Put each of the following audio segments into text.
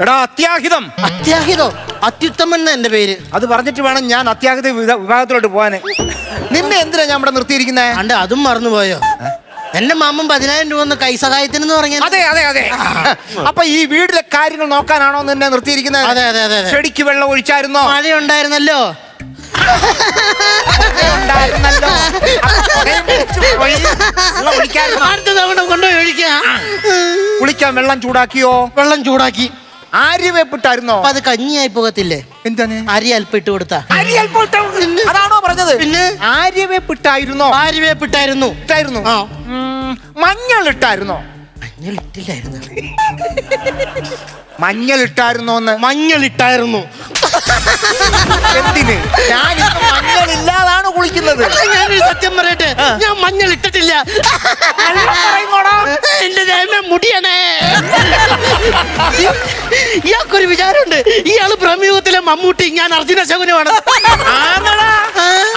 എടാ അത്യാഹിതം. അത്യാഹിതോ? അത്യുത്തമൻ എന്ന എന്റെ പേര്. അത് പറഞ്ഞിട്ട് വേണം ഞാൻ അത്യാഹിത വിഭാ- വിഭാഗത്തിലോട്ട് പോവാന് നിന്നെ എന്തിനാ ഞാൻ ഇവിടെ നിർത്തിയിരിക്കുന്നേ? അണ്ട് അതും മറന്നുപോയോ? എന്റെ മാമൻ പതിനായിരം രൂപ ഒന്ന് കൈസഹായത്തിന് പറഞ്ഞ അതെ അതെ അതെ. അപ്പൊ ഈ വീട്ടിലെ കാര്യങ്ങൾ നോക്കാനാണോ നിന്നെ നിർത്തിയിരിക്കുന്നത് അതെ അതെ അതെ അതെ. ചെടിക്ക് വെള്ളം ഒഴിച്ചായിരുന്നോ? മഴ ഉണ്ടായിരുന്നല്ലോ ഉണ്ടായിരുന്നല്ലോ. അപ്പൊ കുടയും പിടിച്ച് പോയി വെള്ളം ഒഴിക്കായിരുന്നോ? അടുത്ത തവണ കൊണ്ടുപോയി ഒഴിക്കാം. കുളിക്കാൻ വെള്ളം ചൂടാക്കിയോ? വെള്ളം ചൂടാക്കി. ആര്യവേപ്പിട്ടായിരുന്നോ? അപ്പൊ അത് കഞ്ഞിയായി പോകത്തില്ലേ? എന്താണ്? അരി അല്പം ഇട്ട് കൊടുത്താ. അരി അല്പം ഇട്ട- അതാണോ പറഞ്ഞത്? പിന്നെ? ആര്യവേപ്പിട്ടായിരുന്നോ? ആര്യവേപ്പിട്ടായിരുന്നു. ഇട്ടായിരുന്നു. ആ. ഉം, മഞ്ഞൾ ഇട്ടായിരുന്നോ മഞ്ഞൾ ഇട്ടില്ലായിരുന്നു മഞ്ഞൾ ഇട്ടായിരുന്നോന്ന് മഞ്ഞൾ ഇട്ടായിരുന്നു എന്തിന്? ഞാൻ മഞ്ഞൾ ഇല്ലാതാണ് കുളിക്കുന്നത് ഞാനൊരു സത്യം പറയട്ടെ? ഞാൻ മഞ്ഞൾ ഇട്ടിട്ടില്ല. എന്റെ ദൈവമേ മുടിയണേ. ഇയാൾക്കൊരു വിചാരമുണ്ട്. ഇയാൾ പ്രമേഹത്തിലെ മമ്മൂട്ടി ഞാൻ അർജുന ശകുനമാണ് ആണെടാ.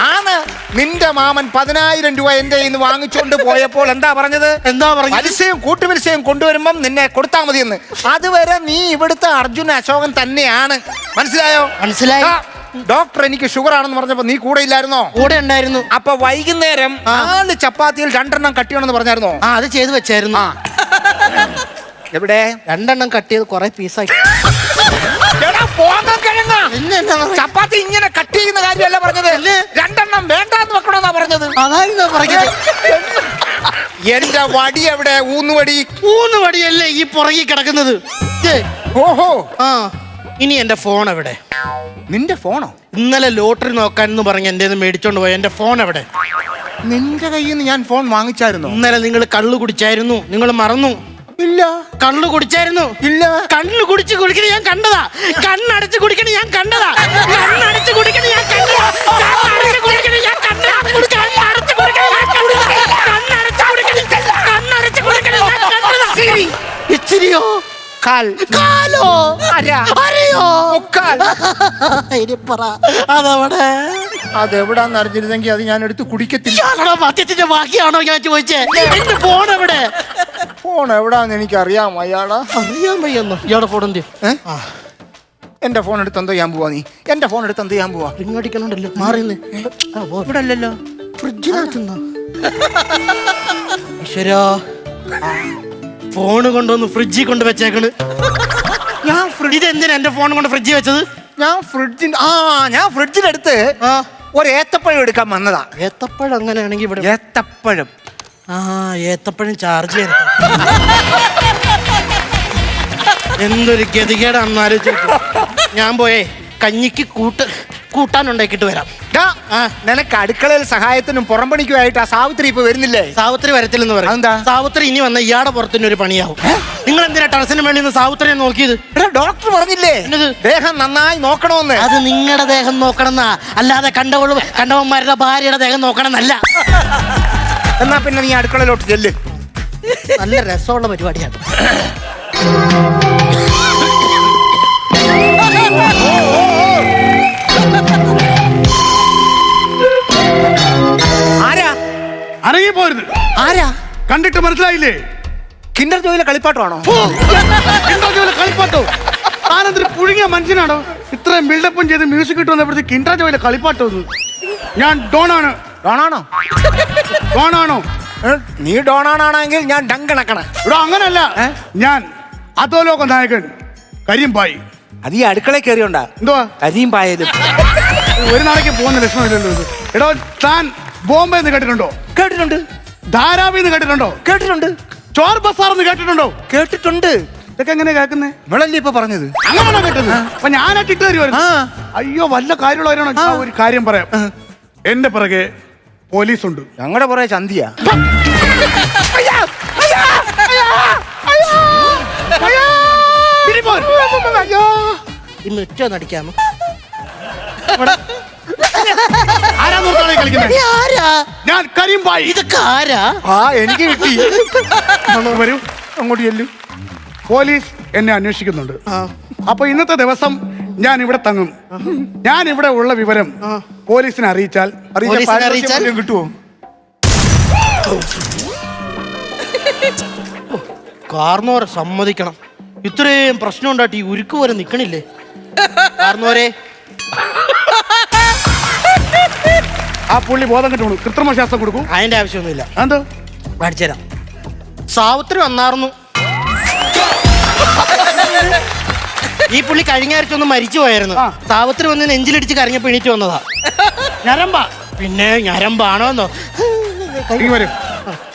ആണ് നിന്റെ മാമൻ പതിനായിരം രൂപ എന്റെ ഇന്ന് വാങ്ങിച്ചുകൊണ്ട് വാങ്ങിച്ചോണ്ട് പോയപ്പോൾ എന്താ പറഞ്ഞത്? എന്താ പറഞ്ഞു മത്സ്യം കൂട്ടുമത്സ്യവും കൊണ്ടുവരുമ്പം നിന്നെ കൊടുത്താ മതിയെന്ന്. അതുവരെ നീ ഇവിടുത്തെ അർജുൻ അശോകൻ തന്നെയാണ്. മനസ്സിലായോ? മനസ്സിലായി. ആ, ഡോക്ടർ എനിക്ക് ഷുഗർ ആണെന്ന് പറഞ്ഞപ്പോ നീ കൂടെ ഇല്ലായിരുന്നോ? കൂടെ ഉണ്ടായിരുന്നു. അപ്പൊ വൈകുന്നേരം നാല് ചപ്പാത്തിയിൽ രണ്ടെണ്ണം കട്ടിയണെന്ന് പറഞ്ഞായിരുന്നോ? ആ അത് ചെയ്തു വെച്ചായിരുന്നു. ആ. എവിടെ? രണ്ടെണ്ണം കട്ട് ചെയ്ത് കുറെ പീസായി. എടാ, പോങ്ങക്കിഴങ്ങാ. പിന്നെ എന്നാ പറഞ്ഞത്? ചപ്പാത്തി ഇങ്ങനെ കട്ട് ചെയ്യുന്ന കാര്യമല്ല പറഞ്ഞത്. രണ്ടെണ്ണം വേണ്ടാന്ന് വെക്കണമെന്നാ പറഞ്ഞത്. അതായിരുന്നു പറഞ്ഞത്? എന്റെ വടി എവിടെ? ഊന്നുവടി മൂന്ന് വടിയല്ലേ ഈ പുറകി കിടക്കുന്നത്? ഓഹോ. ആ ഇനി എന്റെ ഫോൺ എവിടെ? നിന്റെ ഫോണോ ഇന്നലെ ലോട്ടറി നോക്കാൻ എന്ന് പറഞ്ഞ് എന്റെ മേടിച്ചോണ്ട് പോയ. എന്റെ ഫോൺ എവിടെ? നിന്റെ കയ്യിൽ നിന്ന് ഞാൻ ഫോൺ വാങ്ങിച്ചായിരുന്നു? ഇന്നലെ നിങ്ങൾ കള്ളു കുടിച്ചായിരുന്നു. നിങ്ങൾ മറന്നു. ഇല്ല. കണ്ണു കുടിച്ചായിരുന്നു. ഇല്ല. കണ്ണു കുടിച്ച് കുടിക്കണ ഞാൻ കണ്ടതാ. കണ്ണടച്ച് കുടിക്കണ ഞാൻ കണ്ടതാ. കണ്ണടച്ച് കുടിക്കണ ഞാൻ കണ്ടതാ. കണ്ണടച്ച് കുടിക്കണ ഞാൻ കണ്ടതാ. കണ്ണടച്ച് കുടിക്കണ ഞാൻ കണ്ടതാ. കണ്ണടച്ച് കുടിക്കണ കണ്ണടച്ച് കുടിക്കണ ഞാൻ കണ്ടതാ. ഇച്ചിരിയോ? കാൽ. കാലോ? അര. അരയോ? മുക്കാൽ. ഇനി പറ. അതവിടെ? അതെവിടാന്ന് അറിഞ്ഞിരുന്നെങ്കിൽ അത് ഞാൻ എടുത്ത് കുടിക്കത്തില്ല. മദ്യത്തിന്റെ ബാക്കിയാണോ ഞാൻ ചോദിച്ചേ? എന്റെ ഫോൺ എവിടെ ഫോൺ എവിടാന്ന് എനിക്ക് അറിയാം അയാളാ? അറിയാൻ വയ്യോ ഇയാളുടെ ഫോൺ എന്ത്? എന്റെ ഫോൺ എടുത്ത് എന്തോ ചെയ്യാൻ പോവാ നീ. എന്റെ ഫോൺ എടുത്ത് എന്തോ ചെയ്യാൻ പോവാ? റിങ് അടിക്കണുണ്ടല്ലോ? മാറിന്ന് ഇവിടെ അല്ലല്ലോ ഫ്രിഡ്ജിനകത്തുനിന്നോ ഈശ്വരാ. ഫോൺ കൊണ്ടുവന്ന് ഫ്രിഡ്ജിൽ കൊണ്ട് വെച്ചേക്കണ്. ഞാൻ ഫ്രിഡ്ജ് എന്തിനാ എന്റെ ഫോൺ കൊണ്ട് ഫ്രിഡ്ജിൽ വെച്ചത്? ഞാൻ ഫ്രിഡ്ജിൽ ആ ഞാൻ ഫ്രിഡ്ജിലെടുത്ത് ഒരു ഏത്തപ്പഴം എടുക്കാൻ വന്നതാ. ഏത്തപ്പഴം അങ്ങനെയാണെങ്കിൽ ഇവിടെ ഏത്തപ്പഴം. ആ ഏത്തപ്പഴം ചാർജ് ചെയ്യാൻ എന്തൊരു ഗതികേട അന്നാലോചിച്ചു. ഞാൻ പോയേ കഞ്ഞിക്ക് കൂട്ട് കൂട്ടാനുണ്ടാക്കിയിട്ട് വരാം. ഡാ, ആ. നിനക്ക് അടുക്കളയിൽ സഹായത്തിനും പുറംപണിക്കുമായിട്ട് ആ സാവിത്രി ഇപ്പൊ വരുന്നില്ലേ? സാവിത്രി വരത്തില്ലെന്ന് പറയാം. എന്താ സാവിത്രി ഇനി വന്ന ഇയാടെ പുറത്തിന് ഒരു പണിയാവും. നിങ്ങൾ എന്തിനാ ടെറസിന് വേണ്ടി സാവിത്രിയെ നോക്കിയത്? ഡോക്ടർ പറഞ്ഞില്ലേ? ദേഹം നന്നായി നോക്കണമെന്ന് അത് നിങ്ങളുടെ ദേഹം നോക്കണമെന്നാ. അല്ലാതെ കണ്ടവൾ കണ്ടവന്മാരുടെ ഭാര്യയുടെ ദേഹം നോക്കണമെന്നല്ല. എന്നാ പിന്നെ നീ അടുക്കളയിലോട്ട് ചെല്ല്. നല്ല രസമുള്ള പരിപാടിയാണ്. ആരാ? അനങ്ങിപ്പോരുത് ആരാ? കണ്ടിട്ട് മനസ്സിലായില്ലേ? കിൻഡർ ജോയിലെ കളിപ്പാട്ടമാണോ? കിണ്ടർ ജോയിലെ കളിപ്പാട്ടോ. ആനന്ദര് പുഴുങ്ങിയ മനുഷ്യനാണോ? ഇത്രയും ബിൽഡപ്പും ചെയ്ത് മ്യൂസിക് ഇട്ട് വന്നപ്പോഴത്തേക്ക് കിണ്ടർ ജോയിലെ കളിപ്പാട്ടോ ഇത് ഞാൻ ഡോണാണ്. ഡോണാണോ? ഡോണാണോ? നീ ഡോണാണാണെങ്കിൽ ഞാൻ ഡങ്കണക്കണ ഇവിടെ അങ്ങനല്ല? ഞാൻ അധോലോക നായകൻ കരിമ്പായി അത് ഈ അടുക്കള കയറിയോണ്ടാ. എന്തുവാ? കരിയും പായാലും ഒരു നാളേക്ക് പോകുന്ന ലക്ഷണമില്ലല്ലോ ഇത്. എടോ താൻ ബോംബെ എന്ന് കേട്ടിട്ടുണ്ടോ? കേട്ടിട്ടുണ്ട്. ധാരാവി എന്ന് കേട്ടിട്ടുണ്ടോ? കേട്ടിട്ടുണ്ട്. ചോർ ബസാർ എന്ന് കേട്ടിട്ടുണ്ടോ? കേട്ടിട്ടുണ്ട്. ഇതൊക്കെ എങ്ങനെ കേൾക്കുന്നേ? ഇവളല്ലേ ഇപ്പൊ പറഞ്ഞത്? അങ്ങനെയാണോ കേട്ടത്? അപ്പൊ ഞാനായിട്ട് ഇട്ട് തരുമായിരുന്നു. അയ്യോ വല്ല കാര്യമുള്ളവരാണോ ഒരു കാര്യം പറയാം. എന്റെ പിറകെ പോലീസ് ഉണ്ട് ഞങ്ങളുടെ പുറകെ ചന്തിയാ. ആരാ കളിക്കുന്നത് ആരാ? ഞാൻ ഇതൊക്കെ ആരാ? ആ എനിക്ക് കിട്ടി. വരും അങ്ങോട്ട് ചെല്ലു. പോലീസ് എന്നെ അന്വേഷിക്കുന്നുണ്ട്. ആ. അപ്പൊ ഇന്നത്തെ ദിവസം ഞാൻ ഇവിടെ തങ്ങും. ഞാൻ ഇവിടെ ഉള്ള വിവരം പോലീസിനെ അറിയിച്ചാൽ കിട്ടുമോ പോലീസിനെ അറിയിച്ചാൽ? കിട്ടുവോ? കാർന്നോരെ സമ്മതിക്കണം. ഇത്രയും പ്രശ്നം ഉണ്ടായിട്ട് ഈ ഉരുക്ക് വരെ നിക്കണില്ലേ? കാർന്നോരെ. ആ പുള്ളി ബോധം കിട്ടുള്ളൂ കൃത്രിമ ശ്വാസം കൊടുക്കും. അതിന്റെ ആവശ്യമൊന്നുമില്ല. എന്തോ? പഠിച്ചുതരാം സാവിത്രി വന്നാർന്നു. ഈ പുള്ളി കഴിഞ്ഞ ആഴ്ച ഒന്ന് മരിച്ചു പോയായിരുന്നു. സാവത്തിന് വന്ന് നെഞ്ചിലിടിച്ച് കരഞ്ഞപ്പോ എണീറ്റ് വന്നതാ. ഞരമ്പ. പിന്നെ ഞരമ്പാണോന്നോ. വരും.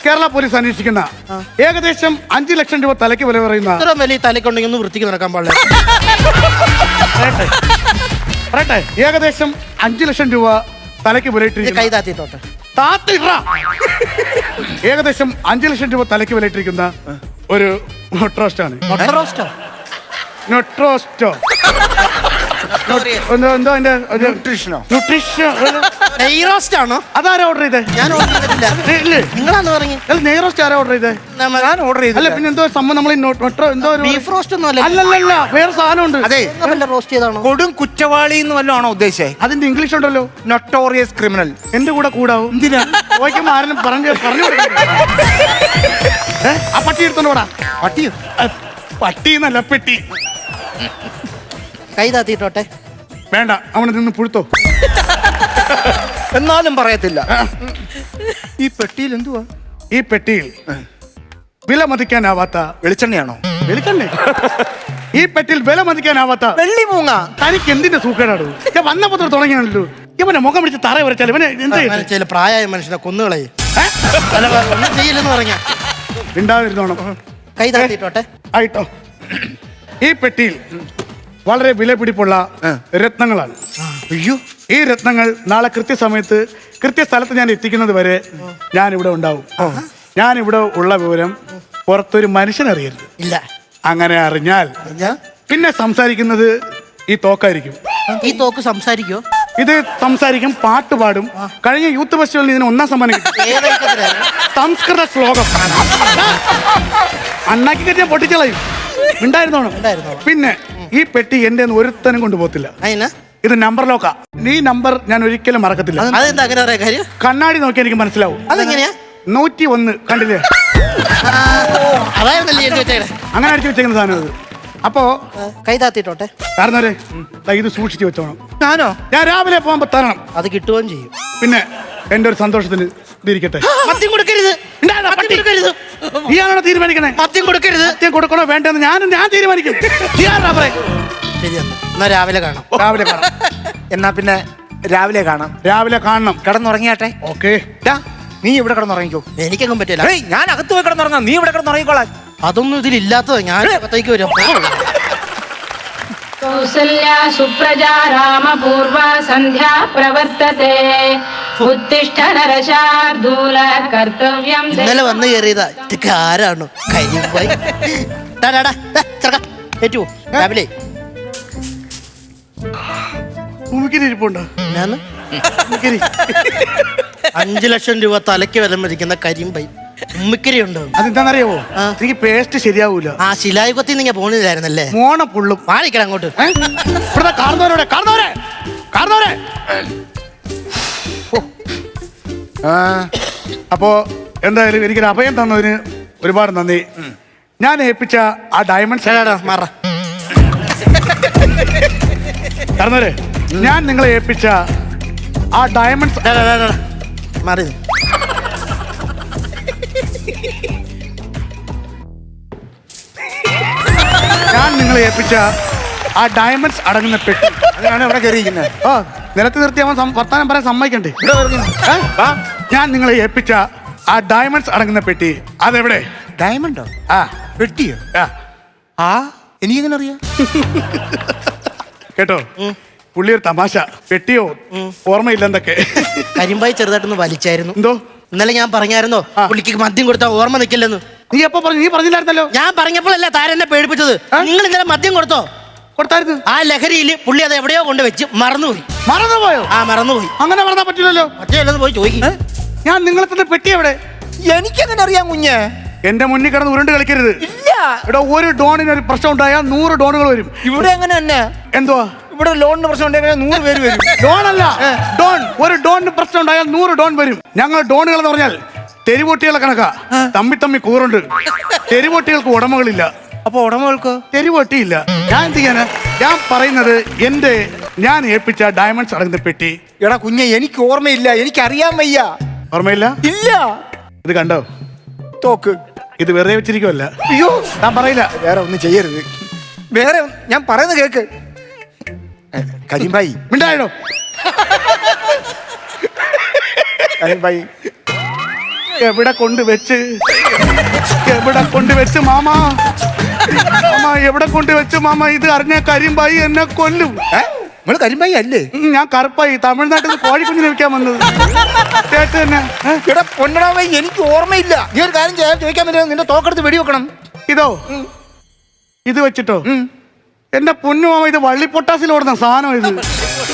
കേരള പോലീസ് അന്വേഷിക്കുന്ന ഏകദേശം അഞ്ചു ലക്ഷം രൂപ തലയ്ക്ക് വില പറയുന്ന ഇത്ര വലിയ തലക്കുണ്ടെങ്കിൽ ഒന്ന് വൃത്തിക്ക് നടക്കാൻ പാടില്ല. പറയട്ടെ. ഏകദേശം അഞ്ചു ലക്ഷം രൂപ തലയ്ക്ക് കൈ താത്തിട്ടോട്ടെ താത്തിട്ര. ഏകദേശം അഞ്ചു ലക്ഷം രൂപ തലയ്ക്ക് വിലയിട്ടിരിക്കുന്ന ഒരു ആണ് ന്യൂട്രോസ്റ്റോ എന്തോ എന്തോ അതിന്റെ ന്യൂട്രീഷനോ ന്യൂട്രീഷൻ നെയ്റോസ്റ്റ് ആണോ? അതാരാ ഓർഡർ ചെയ്തേ? ഞാൻ ഓർഡർ ചെയ്തിട്ടില്ല. ഏ, ഇല്ലേ? നിങ്ങളാന്ന് പറഞ്ഞു? അല്ല നെയ്റോസ്റ്റ് ആരാ ഓർഡർ ചെയ്തേ? ഞാൻ ഓർഡർ അല്ല ചെയ്തില്ല പിന്നെ എന്തോ സംഭവം നമ്മൾ നൊട്രോ എന്തോ ഒരു ബീഫ് റോസ്റ്റ് ഒന്നും അല്ല അല്ലല്ലല്ല വേറെ സാധനമുണ്ട് അതെ. വല്ല റോസ്റ്റ് ചെയ്താണോ? കൊടും കുറ്റവാളി എന്ന് വല്ലതാണോ ഉദ്ദേശിച്ചത് ഉദ്ദേശിച്ചേ? അതിന്റെ ഇംഗ്ലീഷ് ഉണ്ടല്ലോ. നൊട്ടോറിയസ് ക്രിമിനൽ എന്റെ കൂടെ കൂടാവും. എന്തിനാ? ചോദിക്കുമ്പോ ആരും പറഞ്ഞു പറഞ്ഞു? ആ പട്ടി എടുത്തോണ്ടോടാ പട്ടിയോ? പട്ടി എന്നല്ല പെട്ടി. കൈ താത്തിട്ടോട്ടെ വേണ്ട അവനെ നിന്ന് പുഴുത്തോ. എന്നാലും പറയത്തില്ല. ഈ പെട്ടിയിൽ എന്തുവാ? ഈ പെട്ടിയിൽ വില മതിക്കാനാവാത്ത വെളിച്ചെണ്ണയാണോ? വെളിച്ചെണ്ണ. ഈ പെട്ടിയിൽ വില മതിക്കാനാവാത്ത വെള്ളി മൂങ്ങ തനിക്ക് എന്തിന്റെ സൂക്കേടാടു? ഞാൻ വന്നപ്പോ തൊട്ട് തുടങ്ങിയാണല്ലോ. ഇവനെ മുഖം പിടിച്ച് തറ വരച്ചാൽ ഇവനെ എന്ത് ചില പ്രായമായ മനുഷ്യനെ കൊന്നുകളെ ചെയ്യില്ലെന്ന് പറഞ്ഞ. ഉണ്ടാതിരുന്നോണം കൈ താത്തിട്ടോട്ടെ ആയിട്ടോ. ഈ പെട്ടിയിൽ വളരെ വിലപിടിപ്പുള്ള രത്നങ്ങളാണ്. അയ്യോ. ഈ രത്നങ്ങൾ നാളെ കൃത്യസമയത്ത് കൃത്യസ്ഥലത്ത് ഞാൻ എത്തിക്കുന്നത് വരെ ഞാൻ ഇവിടെ ഉണ്ടാവും. ഞാൻ ഇവിടെ ഉള്ള വിവരം പുറത്തൊരു മനുഷ്യനറിയരുത് ഇല്ല. അങ്ങനെ അറിഞ്ഞാൽ പിന്നെ സംസാരിക്കുന്നത് ഈ തോക്കായിരിക്കും. ഈ തോക്ക് സംസാരിക്കോ ഇത് സംസാരിക്കും പാട്ട് പാടും. കഴിഞ്ഞ യൂത്ത് ഫെസ്റ്റിവലിന് ഇതിന് ഒന്നാം സമ്മാനം കിട്ടി. സംസ്കൃത ശ്ലോകം. അണ്ണാക്കി കെട്ടിയാൽ പൊട്ടിച്ചളയും. ഉണ്ടായിരുന്നോണം? ഉണ്ടായിരുന്നോണം. പിന്നെ ഈ പെട്ടി എന്റെ ഒരുത്തനും കൊണ്ടുപോകത്തില്ല അതിനാ ഇത് നമ്പർ ലോക്കാ. നീ നമ്പർ ഞാൻ ഒരിക്കലും മറക്കത്തില്ല. അതെന്താ അങ്ങനെ പറയാ കാര്യം? കണ്ണാടി നോക്കി എനിക്ക് മനസ്സിലാവും. അതെങ്ങനെയാ? നൂറ്റി ഒന്ന് കണ്ടില്ലേ? ആ, അതായിരുന്നല്ലേ അങ്ങനെ അടിച്ചു വെച്ചേക്കുന്ന സാധനം അത്. അപ്പോ കൈ താത്തിട്ടോട്ടെ കാരണവരെ ദാ ഇത് സൂക്ഷിച്ചു വെച്ചോണം. ഞാനോ? ഞാൻ രാവിലെ പോകുമ്പോ തരണം. അത് കിട്ടുകയും ചെയ്യും. പിന്നെ എന്റെ ഒരു സന്തോഷത്തിന് ഇരിക്കട്ടെ. മദ്യം കൊടുക്കരുത്. ഇയാളോട് തീരുമാനിക്കണേ? മദ്യം കൊടുക്കരുത്. മദ്യം കൊടുക്കണോ വേണ്ടെന്ന് ഞാൻ ഞാൻ തീരുമാനിക്കും. എന്നാ. രാവിലെ കാണാം. രാവിലെ കാണാം. എന്നാ പിന്നെ രാവിലെ കാണാം. രാവിലെ കാണണം. കിടന്നുറങ്ങിയാട്ടെ. ഓക്കെ. നീ ഇവിടെ കിടന്നുറങ്ങിക്കോ. എനിക്കൊന്നും പറ്റില്ല. ഞാൻ അകത്ത് പോയി കിടന്നുറങ്ങാം. നീ ഇവിടെ കിടന്നുറങ്ങിക്കോളാം. അതൊന്നും ഇതിലില്ലാത്തത്. ഞാൻ അകത്തേക്ക് വരും. കൗസല്യ സുപ്രജാ രാമപൂർവ സന്ധ്യ പ്രവർത്തതേ. ഇന്നലെ വന്ന് കയറിയതാ. ഇതൊക്കെ ആരാണ്? കരിമ്പായി ഏറ്റു രാവിലെ. ഭൂമിക്ക് ഇരിപ്പുണ്ടോ? ഞാൻ. അഞ്ചു ലക്ഷം രൂപ തലയ്ക്ക് വില മതിക്കുന്ന കരിമ്പൈ. ഉമ്മിക്കരി ഉണ്ടോ? അതെന്താണെന്നറിയാവോ? ആ. എനിക്ക് പേസ്റ്റ് ശരിയാവൂല. ആ ശിലായുഗത്തിൽ നിങ്ങൾ പോണില്ലായിരുന്നല്ലേ? മോണ പുള്ളും മാറിക്കണം അങ്ങോട്ട്. ഇവിടെ കാർന്നവരോടെ കാർന്നവരെ കാർന്നവരെ അപ്പോ എന്തായാലും എനിക്കൊരു അഭയം തന്നതിന് ഒരുപാട് നന്ദി. ഞാൻ ഏൽപ്പിച്ച ആ ഡയമണ്ട് മാറ. ഞാൻ നിങ്ങളെ ഏൽപ്പിച്ച ആ ഡയമണ്ട്. മാറി. ഞാൻ നിങ്ങളെ ഏൽപ്പിച്ച ആ ഡയമണ്ട്സ് അടങ്ങുന്ന പെട്ടി. അതിനാണ് ഇവിടെ കയറിയിരിക്കുന്നത്. ആ നിലത്ത് നിർത്തി അവൻ സം- വർത്താനം പറയാൻ സമ്മതിക്കണ്ടേ? ഇവിടെ വരുന്നു. ഏ? ആ, ഞാൻ നിങ്ങളെ ഏൽപ്പിച്ച ആ ഡയമണ്ട്സ് അടങ്ങുന്ന പെട്ടി അതെവിടെ? ഡയമണ്ടോ ആ. പെട്ടിയോ? ആ, ആ എനിക്കെങ്ങനെ അറിയാം? കേട്ടോ? പുള്ളി ഒരു തമാശ. പെട്ടിയോ? ഓർമ്മയില്ലെന്നൊക്കെ. കരിമ്പായി ചെറുതായിട്ടൊന്ന് വലിച്ചായിരുന്നു. എന്തോ? ഇന്നലെ ഞാൻ പറഞ്ഞായിരുന്നോ? പുള്ളിക്ക് മദ്യം കൊടുത്താൽ ഓർമ്മ നിൽക്കില്ലെന്ന് നീ എപ്പോ പറഞ്ഞു? നീ പറഞ്ഞില്ലായിരുന്നല്ലോ. ഞാൻ പറഞ്ഞപ്പോഴല്ലേ താരെന്നെ പേടിപ്പിച്ചത്. നിങ്ങൾ ഇന്നലെ മദ്യം കൊടുത്തോ? കൊടുത്തായിരുന്നു ആ ലഹരിയിൽ പുള്ളി അത് എവിടെയോ കൊണ്ട് വെച്ച് മറന്നുപോയി. മറന്നുപോയോ? ആ മറന്നുപോയി. അങ്ങനെ മറന്നാ പറ്റില്ലല്ലോ? മറ്റേ പോയി ചോദിക്കും. ഞാൻ നിങ്ങളെ തന്നെ പെട്ടി എവിടെ? എനിക്കങ്ങനെ അറിയാം കുഞ്ഞ്? എന്റെ മുന്നിൽ കിടന്ന് ഉരുണ്ട് കളിക്കരുത്. ഇല്ല. ഇവിടെ ഒരു ഡോണിന് ഒരു പ്രശ്നം ഉണ്ടായാൽ നൂറ് ഡോണുകൾ വരും. ഇവിടെ അങ്ങനെ തന്നെ? എന്തുവാ? ഇവിടെ ലോണിന് പ്രശ്നം ഉണ്ടെങ്കിൽ നൂറ് പേര് വരും. ഡോൺ അല്ല ഡോൺ ഒരു ഡോണിന് പ്രശ്നം ഉണ്ടായാൽ നൂറ് ഡോൺ വരും. ഞങ്ങൾ ഡോണുകൾ എന്ന് പറഞ്ഞാൽ തെരുവോട്ടികളെ കണക്കാ. തമ്മി തമ്മി കൂറുണ്ട്. തെരുവോട്ടികൾക്ക് ഉടമകളില്ല. അപ്പൊ ഉടമകൾക്ക് തെരുവൊട്ടിയില്ല. ഞാൻ എന്ത് ചെയ്യാന്? ഞാൻ പറയുന്നത് എന്റെ ഞാൻ ഏൽപ്പിച്ച ഡയമണ്ട്സ് അടങ്ങുന്ന പെട്ടി. എടാ കുഞ്ഞെ എനിക്ക് ഓർമ്മയില്ല. എനിക്ക് അറിയാൻ വയ്യ. ഓർമ്മയില്ല? ഇല്ല. ഇത് കണ്ടോ? തോക്ക്. ഇത് വെറുതെ വെച്ചിരിക്കുമല്ല അയ്യോ. ഞാൻ പറയില്ല. വേറെ ഒന്നും ചെയ്യരുത്. വേറെ ഒന്ന്- ഞാൻ പറയുന്നത് കേക്ക്. കരിമ്പായി. കരീംഭായി മിണ്ടായോ കരീംഭായി എവിടെ കൊണ്ട് വെച്ച് എവിടെ കൊണ്ട് വെച്ച് മാമ? മാമ എവിടെ കൊണ്ട് വെച്ച് മാമ ഇത് അറിഞ്ഞ കരിമ്പായി എന്നെ കൊല്ലും? കരിമ്പായി അല്ലേ? ഞാൻ കറുപ്പായി. തമിഴ്നാട്ടിൽ നിന്ന് കോഴിക്കുഞ്ഞിനെ വിൽക്കാൻ വന്നത്. ചേട്ടൻ തന്നെ ഏ? എടാ പൊന്നടാമായി എനിക്ക് ഓർമ്മയില്ല. നീ ഒരു കാര്യം ചെയ്യാൻ ചോദിക്കാൻ പറ്റുമോ നിന്റെ തോക്കെടുത്ത് വെടിവെക്കണം. ഇതോ? ഇത് വെച്ചിട്ടോ? ഉം. എന്റെ പൊന്നു മാമ ഇത് വള്ളി പൊട്ടാസിൽ ഓടുന്ന സാധനം ഇത്.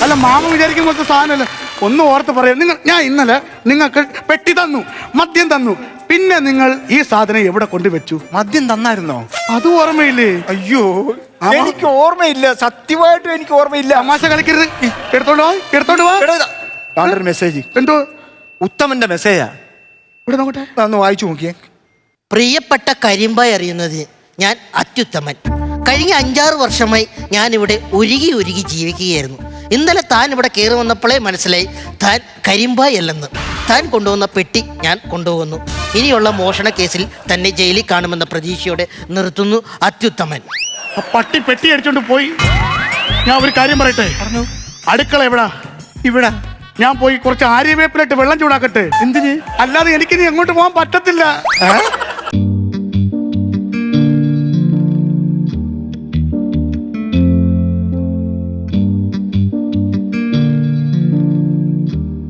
അല്ല മാമ വിചാരിക്കും പോലത്തെ സാധനമല്ല. ഒന്ന് ഓർത്ത് പറയാം. നിങ്ങൾ ഞാൻ ഇന്നലെ നിങ്ങൾക്ക് പെട്ടി തന്നു മദ്യം തന്നു. പിന്നെ നിങ്ങൾ ഈ സാധനം എവിടെ കൊണ്ടുവച്ചു? മദ്യം തന്നായിരുന്നോ? അത് ഓർമ്മയില്ലേ? അയ്യോ എനിക്ക് ഓർമ്മയില്ല. സത്യമായിട്ട് എനിക്ക് ഓർമ്മയില്ല. തമാശ കളിക്കരുത്. എടുത്തോണ്ട് വാ എടുത്തോണ്ട് വാ. ഒരു മെസ്സേജ് എന്തോ? ഉത്തമന്റെ മെസ്സേജാ ഇവിടെ നോക്കട്ടെ. ഒന്ന് വായിച്ചു നോക്കിയേ. പ്രിയപ്പെട്ട കരിമ്പായി അറിയുന്നത് ഞാൻ അത്യുത്തമൻ. കഴിഞ്ഞ അഞ്ചാറ് വർഷമായി ഞാൻ ഇവിടെ ഒരുകി ഉരുകി ജീവിക്കുകയായിരുന്നു. ഇന്നലെ താൻ ഇവിടെ കയറി വന്നപ്പോഴേ മനസ്സിലായി താൻ കരിമ്പായി അല്ലെന്ന്. താൻ കൊണ്ടുവന്ന പെട്ടി ഞാൻ കൊണ്ടുപോകുന്നു ഇനിയുള്ള മോഷണ കേസിൽ തന്നെ ജയിലിൽ കാണുമെന്ന പ്രതീക്ഷയോടെ നിർത്തുന്നു അത്യുത്തമൻ. ആ പട്ടി പെട്ടി അടിച്ചോണ്ട് പോയി. ഞാൻ ഒരു കാര്യം പറയട്ടെ? അടുക്കള എവിടാ? ഇവിടെ. ഞാൻ പോയി കുറച്ച് ആര്യവേപ്പിലിട്ട് വെള്ളം ചൂടാക്കട്ടെ. എന്തിന്? അല്ലാതെ എനിക്കിനി എങ്ങോട്ട് പോകാൻ പറ്റത്തില്ല?